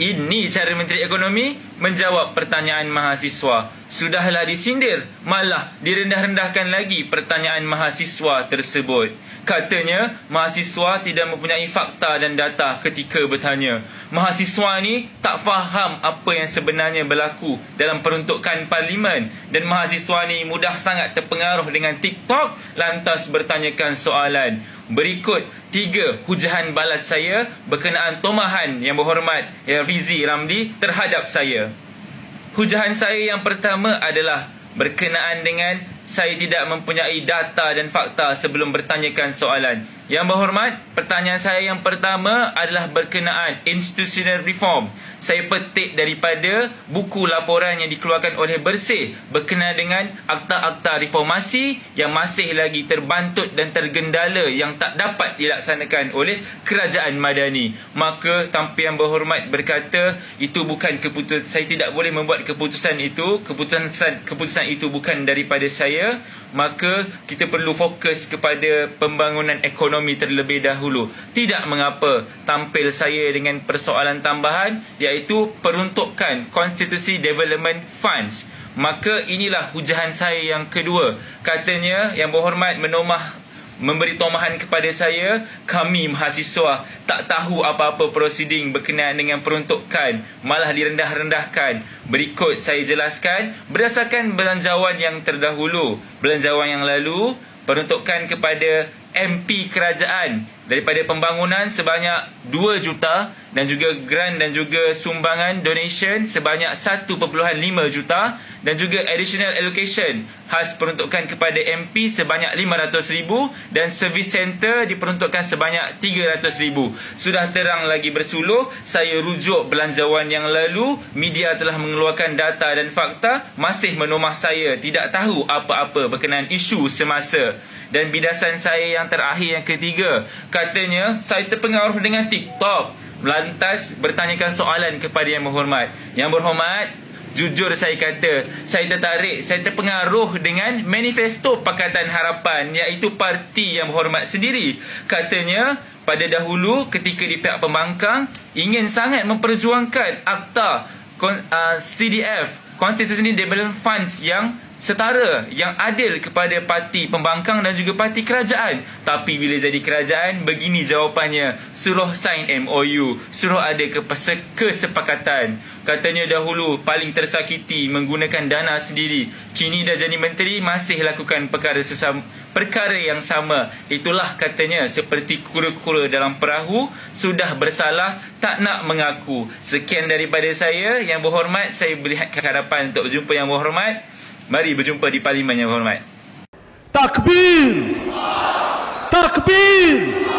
Ini cara Menteri Ekonomi menjawab pertanyaan mahasiswa. Sudahlah disindir, malah direndah-rendahkan lagi pertanyaan mahasiswa tersebut. Katanya, mahasiswa tidak mempunyai fakta dan data ketika bertanya. Mahasiswa ni tak faham apa yang sebenarnya berlaku dalam peruntukan parlimen dan mahasiswa ni mudah sangat terpengaruh dengan TikTok lantas bertanyakan soalan. Berikut tiga hujahan balas saya berkenaan tomahan yang berhormat Yang Rizi Ramli terhadap saya. Hujahan saya yang pertama adalah berkenaan dengan saya tidak mempunyai data dan fakta sebelum bertanyakan soalan. Yang berhormat, pertanyaan saya yang pertama adalah berkenaan institutional reform. Saya petik daripada buku laporan yang dikeluarkan oleh Bersih berkenaan dengan akta-akta reformasi yang masih lagi terbantut dan tergendala yang tak dapat dilaksanakan oleh kerajaan madani. Maka tanpa yang berhormat berkata itu bukan keputusan saya tidak boleh membuat keputusan itu, keputusan keputusan itu bukan daripada saya maka kita perlu fokus kepada pembangunan ekonomi terlebih dahulu. Tidak mengapa tampil saya dengan persoalan tambahan iaitu peruntukan Constitusi Development Funds. Maka inilah hujahan saya yang kedua. Katanya yang berhormat menomah memberi tomahan kepada saya kami mahasiswa tak tahu apa-apa prosiding berkenaan dengan peruntukan malah direndah-rendahkan berikut saya jelaskan berdasarkan belanjawan yang terdahulu belanjawan yang lalu peruntukan kepada MP kerajaan daripada pembangunan sebanyak 2 juta dan juga grant dan juga sumbangan donation sebanyak 1.5 juta dan juga additional allocation khas peruntukan kepada MP sebanyak 500 ribu dan service center diperuntukkan sebanyak 300 ribu. Sudah terang lagi bersuluh, saya rujuk belanjawan yang lalu, media telah mengeluarkan data dan fakta, masih menomah saya tidak tahu apa-apa berkenaan isu semasa. Dan bidasan saya yang terakhir yang ketiga Katanya saya terpengaruh dengan TikTok. Lantas bertanyakan soalan kepada yang berhormat. Yang berhormat Jujur saya kata Saya tertarik Saya terpengaruh dengan Manifesto Pakatan Harapan Iaitu parti yang berhormat sendiri. Katanya Pada dahulu ketika di pihak pembangkang Ingin sangat memperjuangkan Akta CDF Constitution Development Funds yang setara yang adil kepada parti pembangkang dan juga parti kerajaan. Tapi bila jadi kerajaan, begini jawapannya. Suruh sign MOU. Suruh ada kesepakatan. Katanya dahulu paling tersakiti menggunakan dana sendiri. Kini dah jadi menteri, masih lakukan perkara sesama perkara yang sama. Itulah katanya seperti kura-kura dalam perahu sudah bersalah tak nak mengaku. Sekian daripada saya yang berhormat. Saya berikan harapan untuk berjumpa yang berhormat. Mari berjumpa di Parlimen yang berhormat. Takbir! Takbir!